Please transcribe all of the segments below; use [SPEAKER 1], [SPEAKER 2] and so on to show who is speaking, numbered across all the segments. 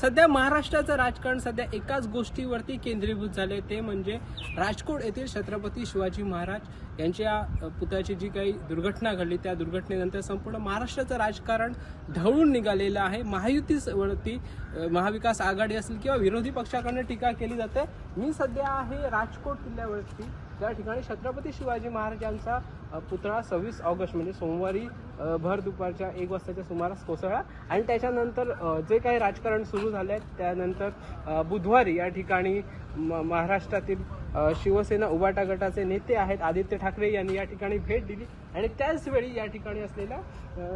[SPEAKER 1] सध्या महाराष्ट्राचं राजकारण सध्या एकाच गोष्टीवरती केंद्रीभूत झाले ते म्हणजे राजकोट येथील छत्रपती शिवाजी महाराज यांच्या अ, पुतळ्याची जी काही दुर्घटना घडली त्या दुर्घटनेनंतर संपूर्ण महाराष्ट्राचं राजकारण ढवळून निघालेलं आहे. महायुतीवरती महाविकास आघाडी असेल किंवा विरोधी पक्षाकडनं टीका केली जाते. मी सध्या आहे राजकोट किल्ल्यावरती. त्या ठिकाणी छत्रपती शिवाजी महाराजांचा पुतळा सव्वीस ऑगस्ट म्हणजे सोमवारी भर दुपारच्या एक वाजताच्या सुमारास कोसळला. आणि त्याच्यानंतर जे काही राजकारण सुरू झाले आहे त्यानंतर बुधवारी या ठिकाणी म- महाराष्ट्रातील शिवसेना उबाटा गटाचे नेते आहेत आदित्य ठाकरे यांनी या ठिकाणी भेट दिली. आणि त्याच वेळी या ठिकाणी असलेल्या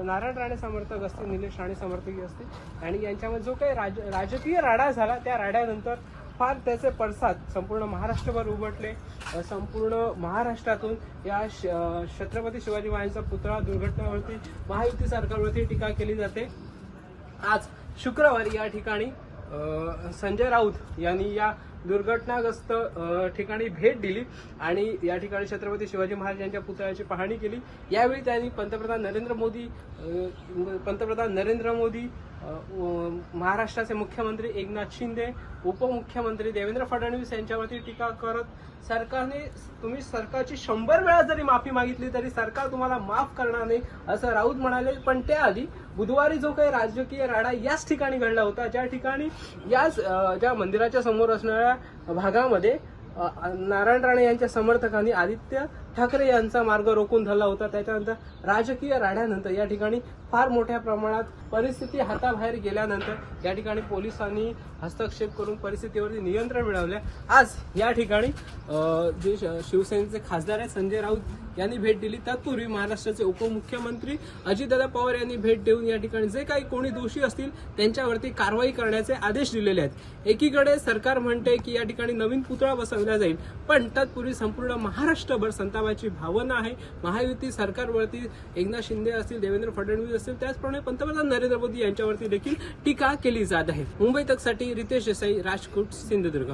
[SPEAKER 1] नारायण राणे समर्थक असतील निलेश राणे समर्थक असतील. आणि यांच्यामध्ये जो काही राज राजकीय राडा झाला त्या राड्यानंतर फार त्याचे पडसाद संपूर्ण महाराष्ट्रभर उमटले. संपूर्ण महाराष्ट्रातून या श- छत्रपती शिवाजी महाराजांचा पुतळा दुर्घटनावरती महायुती सरकारवरती टीका केली जाते. आज शुक्रवारी या ठिकाणी संजय राऊत यांनी या दुर्घटनाग्रस्त ठिकाणी भेट दिली आणि या ठिकाणी छत्रपती शिवाजी महाराज यांच्या पुतळ्याची पाहणी केली. यावेळी त्यांनी पंतप्रधान नरेंद्र मोदी पंतप्रधान नरेंद्र मोदी महाराष्ट्राचे मुख्यमंत्री एकनाथ शिंदे उपमुख्यमंत्री देवेंद्र फडणवीस यांच्यावरती टीका करत सरकारने तुम्ही सरकारची शंभर वेळा जरी माफी मागितली तरी सरकार तुम्हाला माफ करणार नाही असं राऊत म्हणाले. पण त्याआधी बुधवारी जो काही राजकीय राडा याच ठिकाणी घडला होता. ज्या ठिकाणी याच ज्या मंदिराच्या समोर असणाऱ्या भागामध्ये नारायण राणे यांच्या समर्थकांनी आदित्य ठाकरे यांचा मार्ग रोखून धरला होता. त्याच्यानंतर राजकीय राड्यानंतर या ठिकाणी फार मोठ्या प्रमाणात परिस्थिती हाताबाहेर गेल्यानंतर या ठिकाणी पोलिसांनी हस्तक्षेप करून परिस्थितीवरती नियंत्रण मिळवले. आज या ठिकाणी जे श- शिवसेनेचे खासदार आहेत संजय राऊत यांनी भेट दिली. तत्पूर्वी महाराष्ट्राचे उपमुख्यमंत्री अजितदादा पवार यांनी भेट देऊन या ठिकाणी जे काही कोणी दोषी असतील त्यांच्यावरती कारवाई करण्याचे आदेश दिलेले आहेत. एकीकडे सरकार म्हणते की या ठिकाणी नवीन पुतळा बसवला जाईल पण तत्पूर्वी संपूर्ण महाराष्ट्रभर संतापाची भावना आहे. महायुती सरकारवरती एकनाथ शिंदे असतील देवेंद्र फडणवीस असतील त्याचप्रमाणे पंतप्रधान नरेंद्र मोदी यांच्यावरती देखील टीका केली जात आहे. मुंबई तकसाठी रितेश देसाई राजकोट सिंधुदुर्ग.